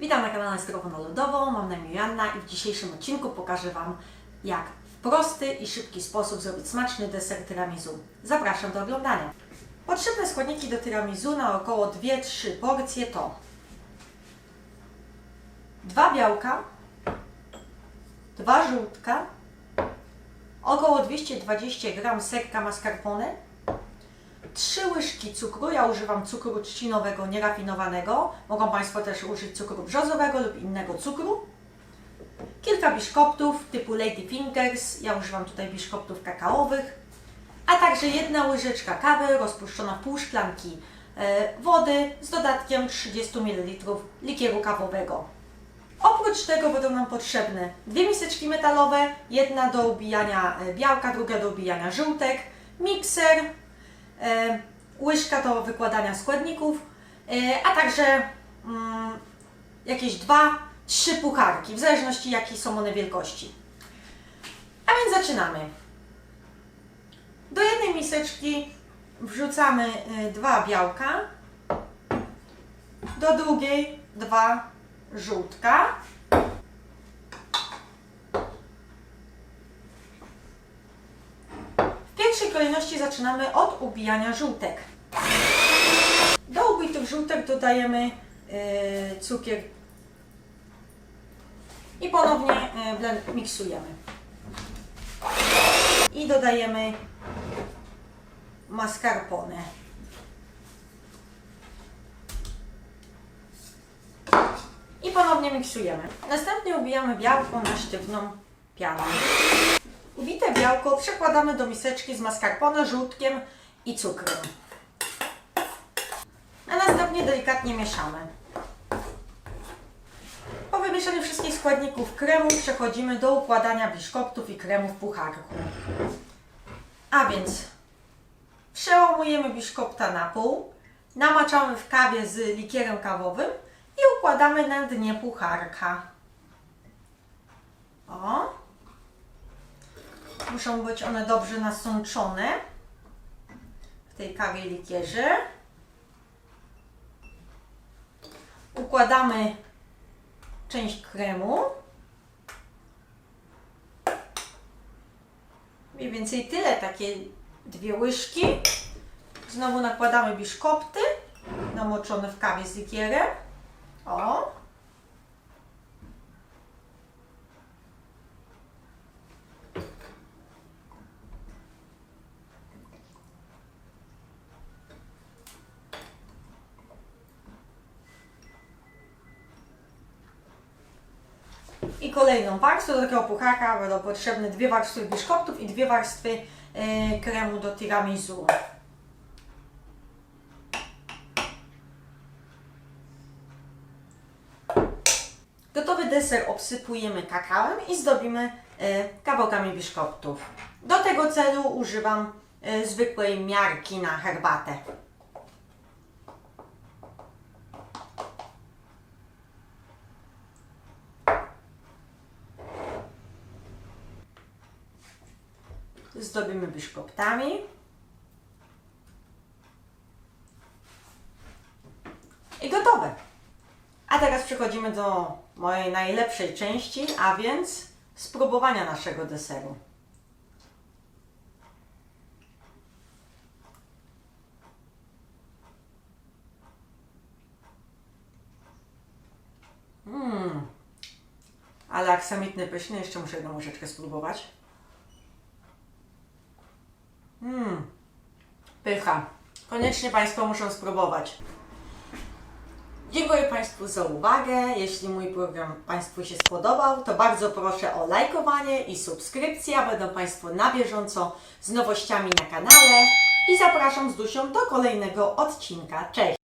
Witam na kanale Zdrowo na Lodową, mam na imię Joanna i w dzisiejszym odcinku pokażę Wam, jak w prosty i szybki sposób zrobić smaczny deser tiramisu. Zapraszam do oglądania. Potrzebne składniki do tiramisu na około 2-3 porcje to dwa białka, dwa żółtka, około 220 g serka mascarpone, 3 łyżki cukru, ja używam cukru trzcinowego, nierafinowanego. Mogą Państwo też użyć cukru brzozowego lub innego cukru. Kilka biszkoptów typu Lady Fingers, ja używam tutaj biszkoptów kakaowych. A także jedna łyżeczka kawy rozpuszczona w pół szklanki e, wody z dodatkiem 30 ml likieru kawowego. Oprócz tego będą nam potrzebne dwie miseczki metalowe, jedna do ubijania e, białka, druga do ubijania żółtek, mikser, łyżka do wykładania składników, e, a także mm, jakieś dwa, trzy pucharki, w zależności jakie są one wielkości. A więc zaczynamy. Do jednej miseczki wrzucamy e, dwa białka, do drugiej dwa żółtka. W pierwszej kolejności zaczynamy od ubijania żółtek. Do ubitych żółtek dodajemy e, cukier i ponownie e, miksujemy. I dodajemy mascarpone. I ponownie miksujemy. Następnie ubijamy białko na sztywną pianę. Ubite białko przekładamy do miseczki z mascarpone, żółtkiem i cukrem. A następnie delikatnie mieszamy. Po wymieszaniu wszystkich składników kremu przechodzimy do układania biszkoptów i kremu w pucharku. A więc przełamujemy biszkopta na pół, namaczamy w kawie z likierem kawowym i układamy na dnie pucharka. O! Muszą być one dobrze nasączone w tej kawie likierze. Układamy część kremu. Mniej więcej tyle, takie dwie łyżki. Znowu nakładamy biszkopty namoczone w kawie z likierem. O! I kolejną warstwę do takiego pucharka będą potrzebne dwie warstwy biszkoptów i dwie warstwy e, kremu do tiramisu. Gotowy deser obsypujemy kakałem i zdobimy e, kawałkami biszkoptów. Do tego celu używam e, zwykłej miarki na herbatę. Zdobimy biszkoptami. I gotowe. A teraz przechodzimy do mojej najlepszej części, a więc spróbowania naszego deseru. Mmm, ale aksamitny pyszny, jeszcze muszę jedną łyżeczkę spróbować. Mmm, pycha. Koniecznie Państwo muszą spróbować. Dziękuję Państwu za uwagę. Jeśli mój program Państwu się spodobał, to bardzo proszę o lajkowanie i subskrypcję. Będą Państwo na bieżąco z nowościami na kanale. I zapraszam z Dusią do kolejnego odcinka. Cześć!